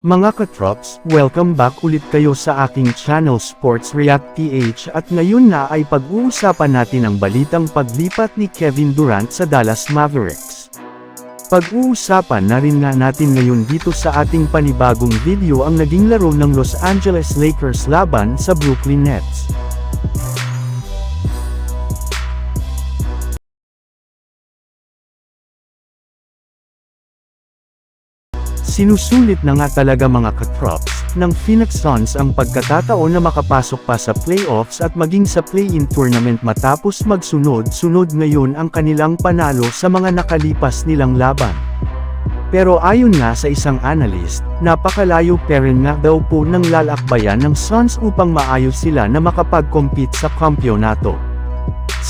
Mga katrops, welcome back ulit kayo sa aking channel Sports React PH at ngayon na ay pag-uusapan natin ang balitang paglipat ni Kevin Durant sa Dallas Mavericks. Pag-uusapan na rin nga natin ngayon dito sa ating panibagong video ang naging laro ng Los Angeles Lakers laban sa Brooklyn Nets. Sinusulit na nga talaga mga katrops, ng Phoenix Suns ang pagkakataon na makapasok pa sa playoffs at maging sa play-in tournament matapos magsunod-sunod ngayon ang kanilang panalo sa mga nakalipas nilang laban. Pero ayon nga sa isang analyst, napakalayo pa rin nga daw po ng lalakbayan ng Suns upang maayos sila na makapag-compete sa kampyonato.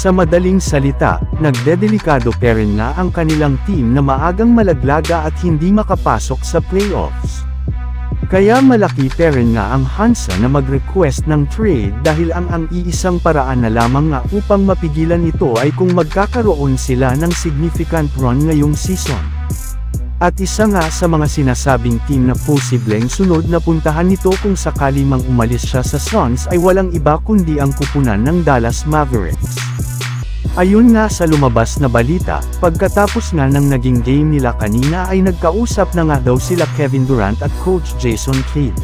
Sa madaling salita, nagdedelikado pa rin nga ang kanilang team na maagang malaglaga at hindi makapasok sa playoffs. Kaya malaki pa rin nga ang Hansa na mag-request ng trade dahil ang ang iisang paraan na lamang nga upang mapigilan ito ay kung magkakaroon sila ng significant run ngayong season. At isa nga sa mga sinasabing team na posibleng sunod na puntahan nito kung sakali mang umalis siya sa Suns ay walang iba kundi ang kupunan ng Dallas Mavericks. Ayun nga sa lumabas na balita, pagkatapos nga ng naging game nila kanina ay nagkausap na nga daw sila Kevin Durant at Coach Jason Kidd.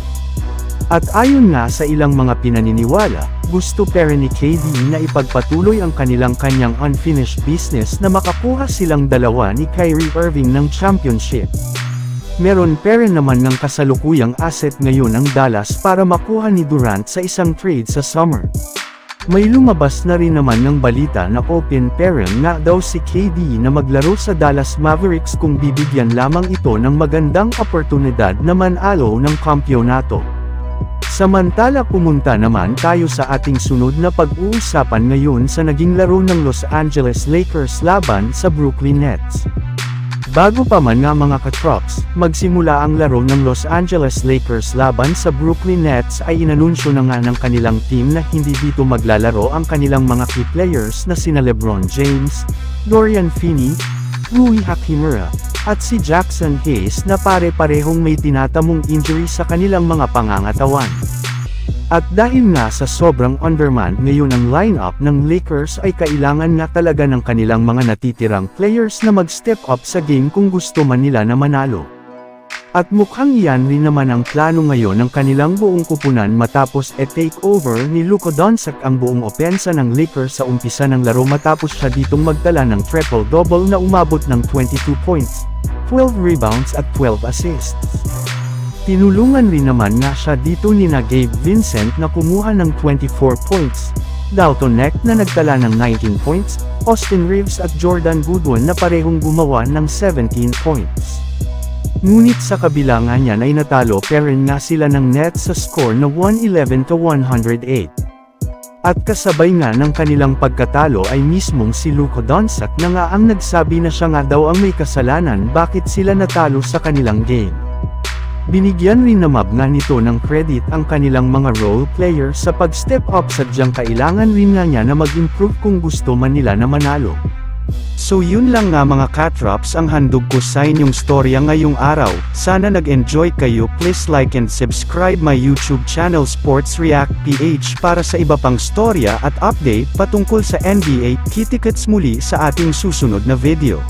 At ayon nga sa ilang mga pinaniniwala, gusto rin ni KD na ipagpatuloy ang kanilang kanyang unfinished business na makakuha silang dalawa ni Kyrie Irving ng championship. Meron rin naman ng kasalukuyang asset ngayon ang Dallas para makuha ni Durant sa isang trade sa summer. May lumabas na rin naman ng balita na open parent nga daw si KD na maglaro sa Dallas Mavericks kung bibigyan lamang ito ng magandang oportunidad na manalo ng kampyonato. Samantala pumunta naman tayo sa ating sunod na pag-uusapan ngayon sa naging laro ng Los Angeles Lakers laban sa Brooklyn Nets. Bago pa man nga mga katrops, magsimula ang laro ng Los Angeles Lakers laban sa Brooklyn Nets ay inanunsyo na nga ng kanilang team na hindi dito maglalaro ang kanilang mga key players na sina Lebron James, Dorian Finney, Rui Hachimura, at si Jackson Hayes na pare-parehong may tinatamong injury sa kanilang mga pangangatawan. At dahil nga sa sobrang undermanned ngayon ang lineup ng Lakers ay kailangan nga talaga ng kanilang mga natitirang players na mag-step up sa game kung gusto man nila na manalo. At mukhang iyan rin naman ang plano ngayon ng kanilang buong kupunan matapos e-take over ni Luka Doncic ang buong opensa ng Lakers sa umpisa ng laro matapos siya ditong magtala ng triple-double na umabot ng 22 points, 12 rebounds at 12 assists. Tinulungan rin naman nga siya dito ni na Gabe Vincent na kumuha ng 24 points, Dalton Neck na nagtala ng 19 points, Austin Reeves at Jordan Goodwin na parehong gumawa ng 17 points. Ngunit sa kabila nga niyan ay natalo pero nga sila ng Nets sa score na 111 to 108. At kasabay nga ng kanilang pagkatalo ay mismong si Luka Doncic na nga ang nagsabi na siya nga daw ang may kasalanan bakit sila natalo sa kanilang game. Binigyan rin na mab nga nito ng credit ang kanilang mga role players sa pag-step up sadyang kailangan rin nga niya na mag-improve kung gusto man nila na manalo. So yun lang nga mga katrops ang handog ko sa inyong storya ngayong araw, sana nag-enjoy kayo please like and subscribe my YouTube channel Sports React PH para sa iba pang storya at update patungkol sa NBA, kitikets muli sa ating susunod na video.